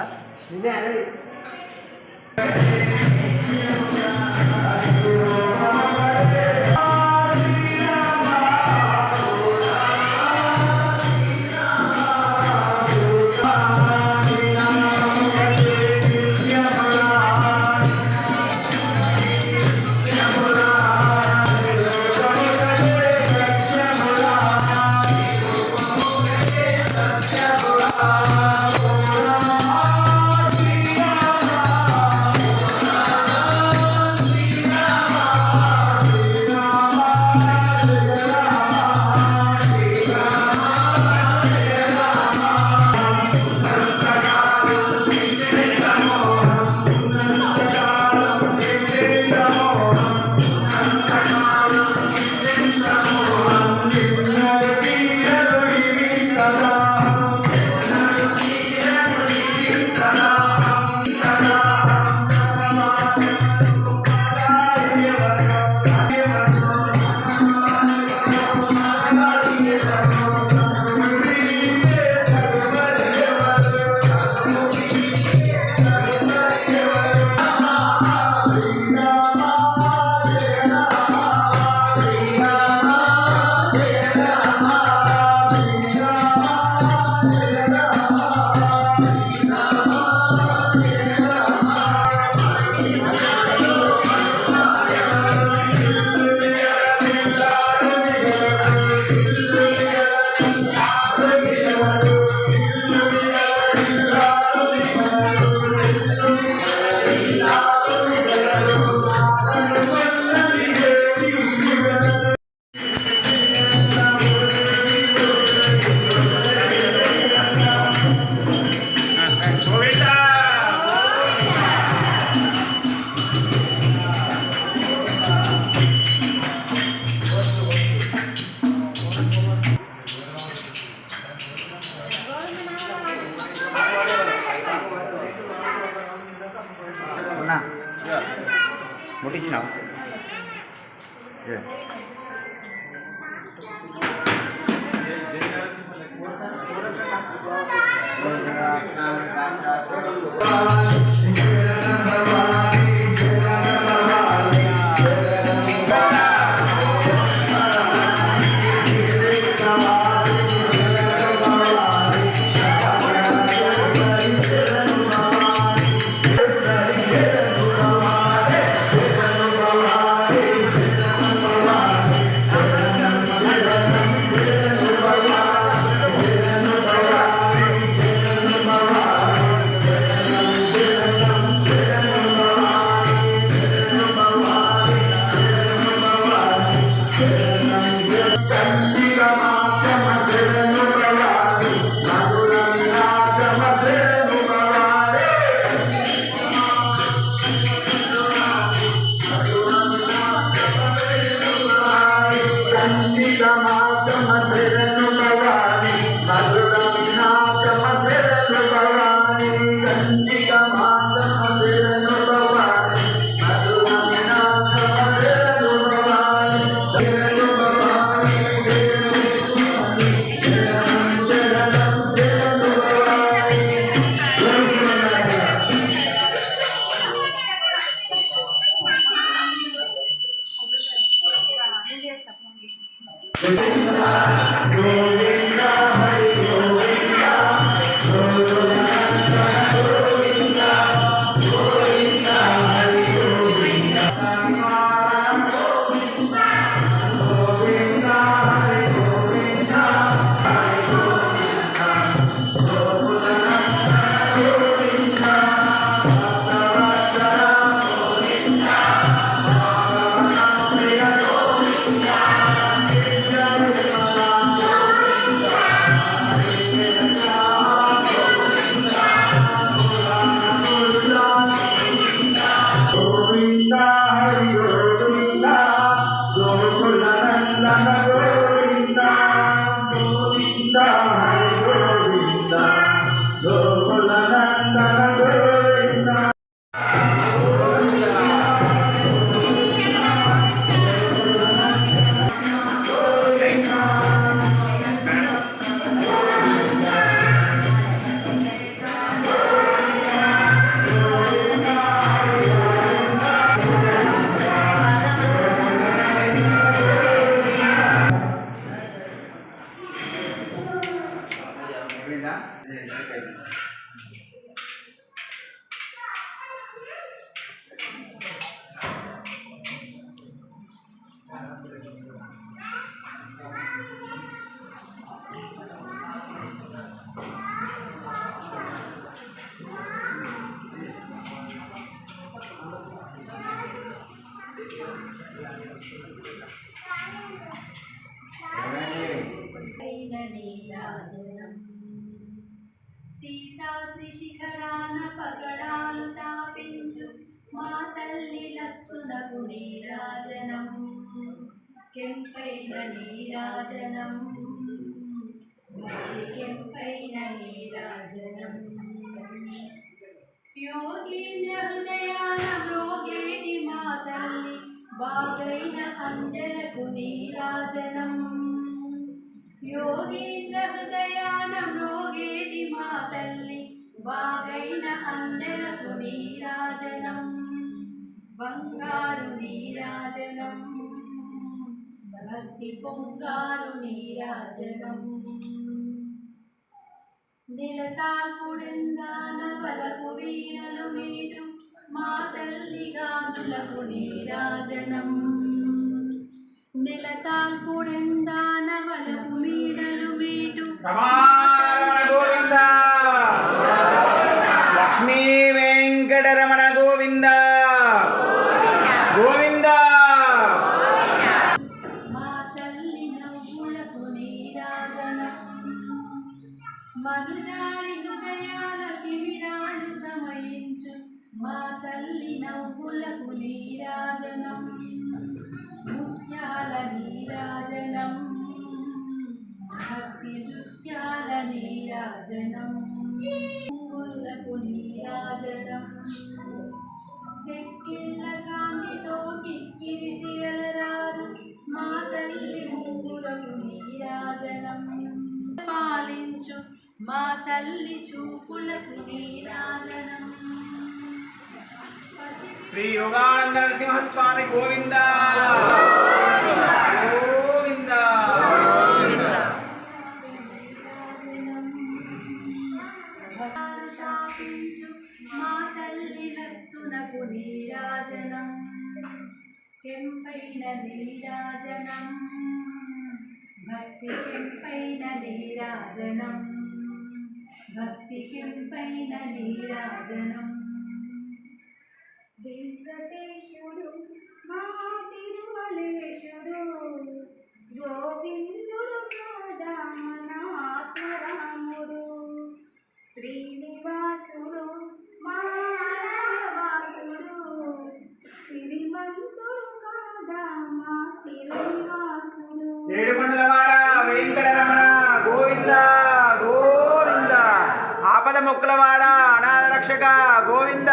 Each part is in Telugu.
Bas, ini ada. -huh. Thank you. Lord, থাকবে না Thank you. శిఖరాన పగడాలు తాపించు మా తల్లి లక్కునకు నీరాజనం. కెంపైన నీరాజనం. కెంపైన నీరాజనం. యోగీంద్ర హృదయాల మ్రోగేటి మా తల్లి బాగైన అందరకు నీరాజనం. అందరకు నీరాజనం. బంగారు నీరాజనం. భక్తి పొంగారు నీరాజనం. నిలతాల్పుడెందాన వలపు వీణలు మీటు మా తల్లి గాజులకు నీరాజనం. నిలతాల్పుడెందాన వలపు మీడలు మీటు గోవింద. నీరాజనం పువ్వులకు నీరాజనం చెక్కిళ్ళ కాంతితో కిక్కిరిసి మా తల్లి ముగ్గురకు నీరాజనం పాలించు మా తల్లి చూపులకు నీరాజనం శ్రీ యోగానంద నరసింహస్వామి గోవింద. కెంపైన నీరాజనం. వెంకటేశుడు మా తిరుమలేశుడు గోవిందుడు కాదా మన ఆత్మరాముడు శ్రీనివాసుడు మానవాసుడు శ్రీమంతుడు కాదా మా శ్రీనివాసుడు ఏడుకొండలవాడ వెంకటరమణ గోవింద. మొక్కులవాడ అనాథ రక్షక గోవింద.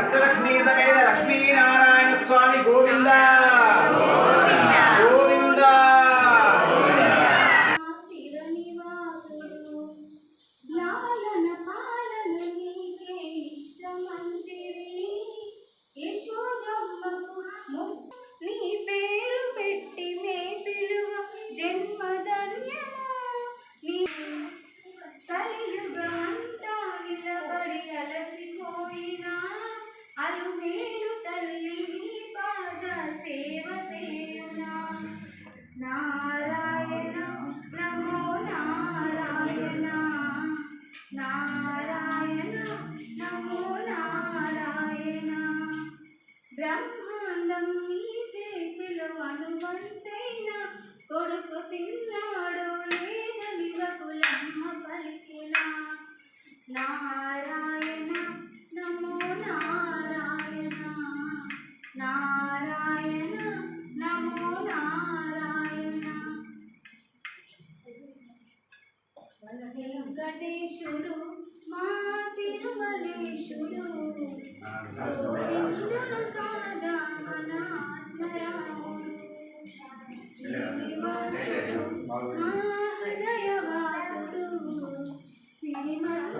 అష్టలక్ష్మీ సమేత లక్ష్మీనారాయణ స్వామి గోవిందా గోవింద. అలుమేలు తల్లి పాద సేవ సేయునా నారాయణ నమో నారాయణ నారాయణ నమో నారాయణ బ్రహ్మాండం నీ చేతిలో అనువంతైన కొడుకు తిన్నాడు లేదని వకులమ్మ పలికినా నారాయణ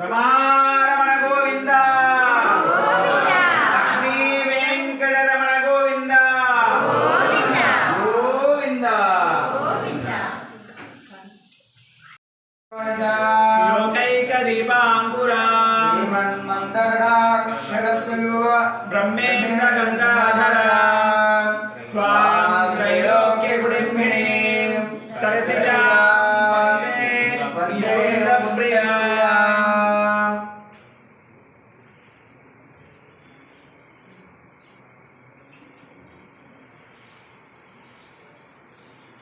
రమారమణ గోవింద. లక్ష్మీ వెంకట రమణ గోవింద. గోవింద. లోకైక దీపాంకురా. బ్రహ్మేంద్ర గంగాధర. త్రైలోక్య గుడింబిణి సరసిజా వందే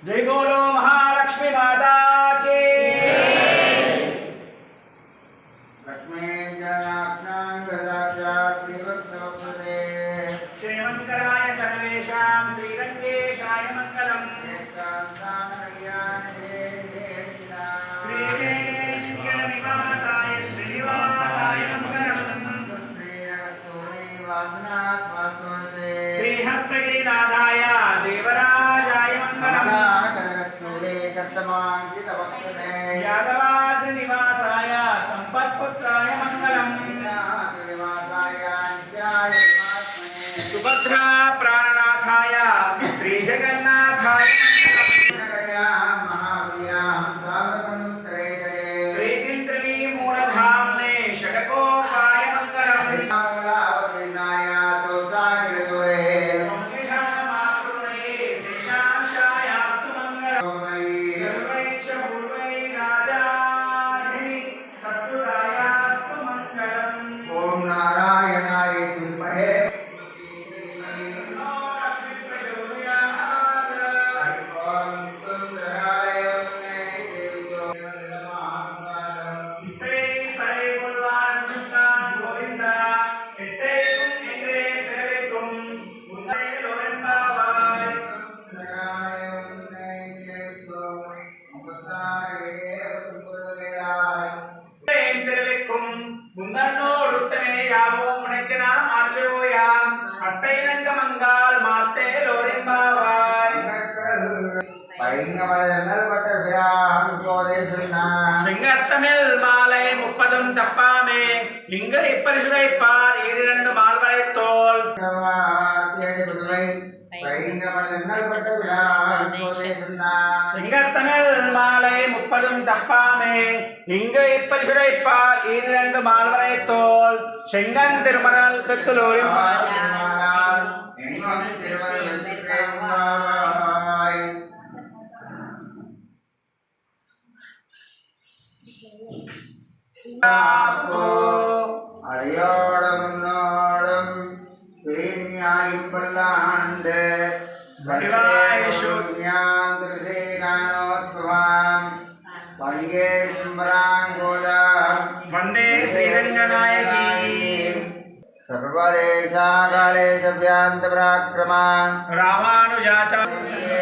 జై గౌరవ మహాలక్ష్మి మాతా செங்கத்தமிழ் மாலை முப்பதும் தப்பாமே. இங்க இப்பரிசுரைப்பார் இரண்டு மால்வரை தோல். சிங்கத்தமிழ் மாலை முப்பதும் தப்பாமே. இங்கு இப்பரிசுரைப்பால் இரண்டு மால்வரை தோல். செங்கன் திருமணல் திருத்தலூரில் அடையாளம் நாடம் பிரிஞாயிப்பல்லாண்டு வந்தே ஸ்ரீரங்கநாயகி. सर्वदेशाकालेशव्यान्तपराक्रमान् रामानुजाचार्य